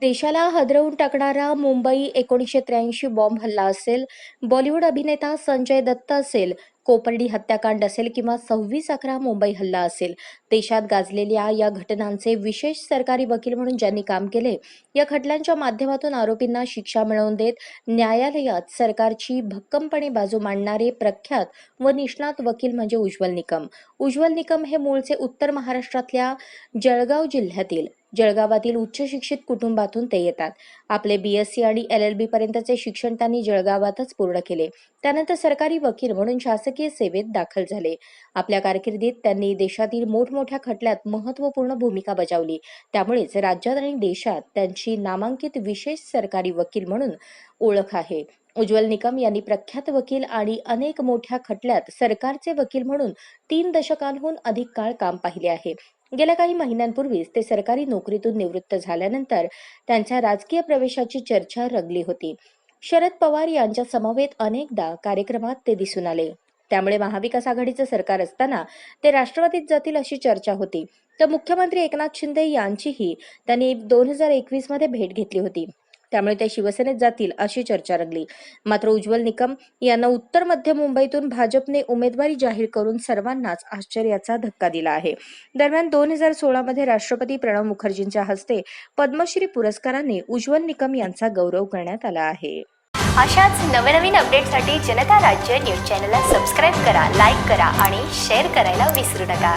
देशाला हदरवून टाकणारा मुंबई एकोणीसशे त्र्याऐंशी बॉम्ब हल्ला असेल बॉलिवूड अभिनेता संजय दत्त असेल कोपर्डी हत्याकांड असेल किंवा सव्वीस अकरा मुंबई हल्ला असेल देशात गाजलेल्या या घटनांचे विशेष सरकारी वकील म्हणून ज्यांनी काम केले या खटल्यांच्या माध्यमातून आरोपींना शिक्षा मिळवून देत न्यायालयात सरकारची भक्कमपणे बाजू मांडणारे प्रख्यात व निष्णात वकील म्हणजे उज्ज्वल निकम. उज्ज्वल निकम हे मूळचे उत्तर महाराष्ट्रातल्या जळगाव जिल्ह्यातील जळगावातील उच्च शिक्षित कुटुंबातून ते येतात. आपले बी एस सी आणि एल एल बी पर्यंतचे शिक्षण त्यांनी जळगावातच पूर्ण केले. त्यानंतर सरकारी वकील म्हणून शासकीय सेवेत दाखल झाले. आपल्या कारकिर्दीत त्यांनी देशातील मोठमोठ्या खटल्यात महत्त्वपूर्ण भूमिका बजावली. त्यामुळेच राज्यात आणि देशात त्यांची नामांकित विशेष सरकारी वकील म्हणून ओळख आहे. उज्ज्वल निकम यांनी प्रख्यात वकील आणि अनेक मोठ्या खटल्यात सरकारचे वकील म्हणून तीन दशकांहून अधिक काळ काम पाहिले आहे. गेल्या काही महिन्यांपूर्वीच ते सरकारी नोकरीतून निवृत्त झाल्यानंतर त्यांच्या राजकीय प्रवेशाची चर्चा रंगली होती. शरद पवार यांच्या समवेत अनेकदा कार्यक्रमात ते दिसून आले. त्यामुळे महाविकास आघाडीचं सरकार असताना ते राष्ट्रवादीत जातील अशी चर्चा होती. तर मुख्यमंत्री एकनाथ शिंदे यांचीही त्यांनी दोन हजार एकवीसमध्ये भेट घेतली होती. त्यामुळे ते शिवसेनेत जातील अशी चर्चा रंगली. मात्र उज्ज्वल निकम यांना उत्तर मध्य मुंबईतून भाजपने उमेदवारी जाहीर करून सर्वांनाच आश्चर्याचा धक्का दिला आहे. दरम्यान दोन हजार सोळामध्ये राष्ट्रपती प्रणव मुखर्जींच्या हस्ते पद्मश्री पुरस्काराने उज्ज्वल निकम यांचा गौरव करण्यात आला आहे. अशाच नवनवीन अपडेटसाठी जनता राज्य न्यूज चॅनलला सबस्क्राईब करा लाईक करा आणि शेअर करायला विसरू नका.